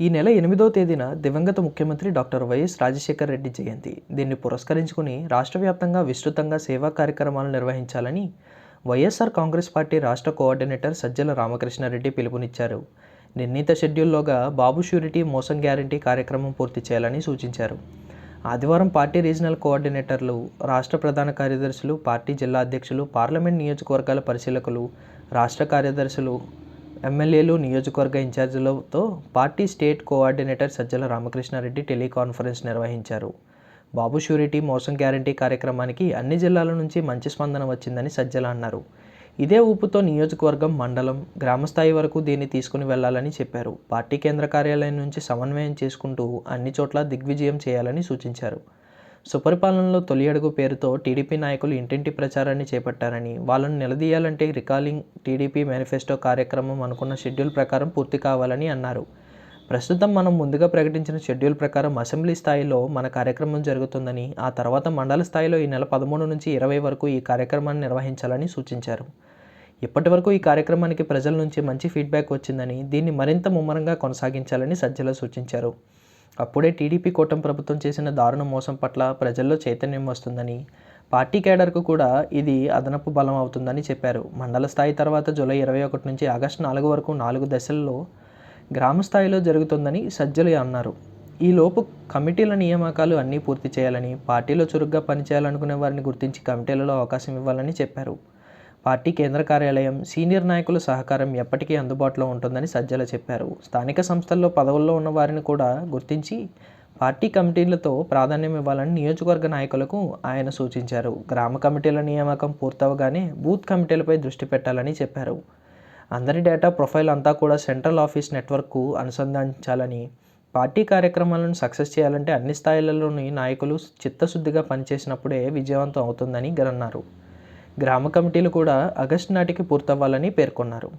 ఈ నెల ఎనిమిదో తేదీన దివంగత ముఖ్యమంత్రి డాక్టర్ వైఎస్ రాజశేఖర్ రెడ్డి జయంతి. దీన్ని పురస్కరించుకుని రాష్ట్ర వ్యాప్తంగా విస్తృతంగా సేవా కార్యక్రమాలు నిర్వహించాలని వైఎస్ఆర్ కాంగ్రెస్ పార్టీ రాష్ట్ర కోఆర్డినేటర్ సజ్జల రామకృష్ణారెడ్డి పిలుపునిచ్చారు. నిర్ణీత షెడ్యూల్లోగా బాబు షూరిటీ మోసం గ్యారంటీ కార్యక్రమం పూర్తి చేయాలని సూచించారు. ఆదివారం పార్టీ రీజనల్ కోఆర్డినేటర్లు రాష్ట్ర ప్రధాన కార్యదర్శులు పార్టీ జిల్లా అధ్యక్షులు పార్లమెంట్ నియోజకవర్గాల పరిశీలకులు రాష్ట్ర కార్యదర్శులు ఎమ్మెల్యేలు నియోజకవర్గ ఇన్ఛార్జీలతో party state coordinator Sajjala Ramakrishna Reddy teleconference నిర్వహించారు. బాబు షూరిటీ మోసం గ్యారంటీ కార్యక్రమానికి అన్ని జిల్లాల నుంచి మంచి స్పందన వచ్చిందని సజ్జల అన్నారు. ఇదే ఊపుతో నియోజకవర్గం మండలం గ్రామస్థాయి వరకు దీన్ని తీసుకుని వెళ్ళాలని చెప్పారు. పార్టీ కేంద్ర కార్యాలయం నుంచి సమన్వయం చేసుకుంటూ అన్ని చోట్ల దిగ్విజయం చేయాలని సూచించారు. సుపరిపాలనలో తొలి అడుగు పేరుతో టీడీపీ నాయకులు ఇంటింటి ప్రచారాన్ని చేపట్టారని వాళ్ళను నిలదీయాలంటే రికాలింగ్ టీడీపీ మేనిఫెస్టో కార్యక్రమం అనుకున్న షెడ్యూల్ ప్రకారం పూర్తి కావాలని అన్నారు. ప్రస్తుతం మనం ముందుగా ప్రకటించిన షెడ్యూల్ ప్రకారం అసెంబ్లీ స్థాయిలో మన కార్యక్రమం జరుగుతుందని ఆ తర్వాత మండల స్థాయిలో ఈ నెల పదమూడు నుంచి ఇరవై వరకు ఈ కార్యక్రమాన్ని నిర్వహించాలని సూచించారు. ఇప్పటి వరకు ఈ కార్యక్రమానికి ప్రజల నుంచి మంచి ఫీడ్బ్యాక్ వచ్చిందని దీన్ని మరింత ముమ్మరంగా కొనసాగించాలని సజ్జల సూచించారు. అప్పుడే టీడీపీ కూటమి ప్రభుత్వం చేసిన దారుణ మోసం పట్ల ప్రజల్లో చైతన్యం వస్తుందని పార్టీ కేడర్కు కూడా ఇది అదనపు బలం అవుతుందని చెప్పారు. మండల స్థాయి తర్వాత జూలై ఇరవై ఒకటి నుంచి ఆగస్టు నాలుగు వరకు నాలుగు దశల్లో గ్రామ స్థాయిలో జరుగుతుందని సజ్జలు అన్నారు. ఈలోపు కమిటీల నియామకాలు అన్నీ పూర్తి చేయాలని పార్టీలో చురుగ్గా పనిచేయాలనుకునే వారిని గుర్తించి కమిటీలలో అవకాశం ఇవ్వాలని చెప్పారు. పార్టీ కేంద్ర కార్యాలయం సీనియర్ నాయకుల సహకారం ఎప్పటికీ అందుబాటులో ఉంటుందని సజ్జల చెప్పారు. స్థానిక సంస్థల్లో పదవుల్లో ఉన్న వారిని కూడా గుర్తించి పార్టీ కమిటీలతో ప్రాధాన్యం ఇవ్వాలని నియోజకవర్గ నాయకులకు ఆయన సూచించారు. గ్రామ కమిటీల నియామకం పూర్తవగానే బూత్ కమిటీలపై దృష్టి పెట్టాలని చెప్పారు. అందరి డేటా ప్రొఫైల్ అంతా కూడా సెంట్రల్ ఆఫీస్ నెట్వర్క్కు అనుసంధానించాలని పార్టీ కార్యక్రమాలను సక్సెస్ చేయాలంటే అన్ని స్థాయిలలోని నాయకులు చిత్తశుద్ధిగా పనిచేసినప్పుడే విజయవంతం అవుతుందని అన్నారు గ్రామ కమిటీలు కూడా ఆగస్టు నాటికి పూర్తవ్వాలని పేర్కొన్నారు.